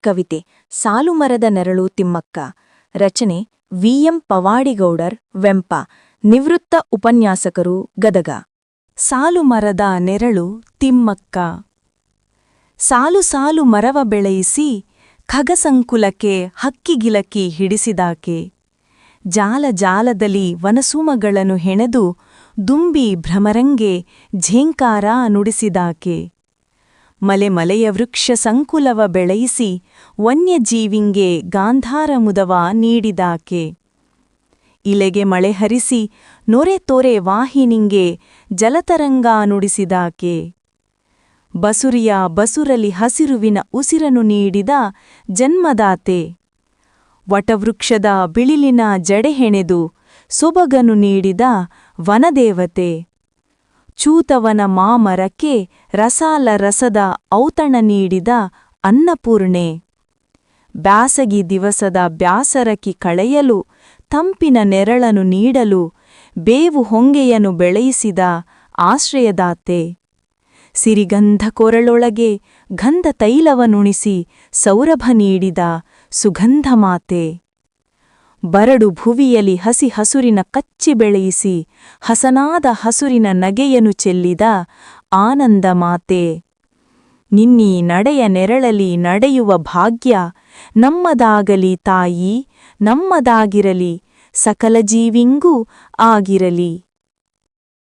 ಕವಿತೆ ಸಾಲುಮರದ ನೆರಳು ತಿಮ್ಮಕ್ಕ. ರಚನೆ ವಿಎಂ ಪವಾಡಿಗೌಡರ್, ವೆಂಪ. ನಿವೃತ್ತ ಉಪನ್ಯಾಸಕರು, ಗದಗ. ಸಾಲುಮರದ ನೆರಳು ತಿಮ್ಮಕ್ಕ. ಸಾಲು ಸಾಲು ಮರವ ಬೆಳೆಯಿಸಿ ಖಗಸಂಕುಲಕ್ಕೆ ಹಕ್ಕಿಗಿಲಕಿ ಹಿಡಿಸಿದಾಕೆ. ಜಾಲ ಜಾಲದಲ್ಲಿ ವನಸೂಮಗಳನ್ನು ಹೆಣೆದು ದುಂಬಿ ಭ್ರಮರಂಗೆ ಝೇಂಕಾರ ನುಡಿಸಿದಾಕೆ. ಮಲೆ ಮಲೆಯ ವೃಕ್ಷ ಸಂಕುಲವ ಬೆಳೆಯಿಸಿ ವನ್ಯಜೀವಿಂಗೆ ಗಾಂಧಾರ ಮುದವ ನೀಡಿದಾಕೆ. ಇಲೆಗೆ ಮಳೆ ಹರಿಸಿ ನೊರೆ ತೊರೆ ವಾಹಿನಿಂಗೆ ಜಲತರಂಗ ನುಡಿಸಿದಾಕೆ. ಬಸುರಿಯ ಬಸುರಲಿ ಹಸಿರುವಿನ ಉಸಿರನು ನೀಡಿದ ಜನ್ಮದಾತೆ. ವಟವೃಕ್ಷದ ಬಿಳಿಲಿನ ಜಡೆಹೆಣೆದು ಸೊಬಗನು ನೀಡಿದ ವನದೇವತೆ. ಚೂತವನ ಮಾಮರಕ್ಕೆ ರಸಾಲ ರಸದ ಔತಣ ನೀಡಿದ ಅನ್ನಪೂರ್ಣೆ. ಬ್ಯಾಸಗಿ ದಿವಸದ ಬ್ಯಾಸರಕಿ ಕಳೆಯಲು ತಂಪಿನ ನೆರಳನು ನೀಡಲು ಬೇವು ಹೊಂಗೆಯನ್ನು ಬೆಳೆಯಿಸಿದ ಆಶ್ರಯದಾತೆ. ಸಿರಿಗಂಧ ಕೊರಳೊಳಗೆ ಗಂಧ ತೈಲವನುಣಿಸಿ ಸೌರಭ ನೀಡಿದ ಸುಗಂಧ ಮಾತೆ ಬರಡು ಭುವಿಯಲಿ ಹಸಿ ಹಸುರಿನ ಕಚ್ಚಿ ಬೆಳೆಯಿಸಿ, ಹಸನಾದ ಹಸುರಿನ ನಗೆಯನು ಚೆಲ್ಲಿದ, ಆನಂದ ಮಾತೆ, ನಿನ್ನೀ ನಡೆಯ ನೆರಳಲಿ ನಡೆಯುವ ಭಾಗ್ಯ, ನಮ್ಮದಾಗಲಿ ತಾಯಿ, ನಮ್ಮದಾಗಿರಲಿ, ಸಕಲ ಜೀವಿಂಗೂ ಆಗಿರಲಿ.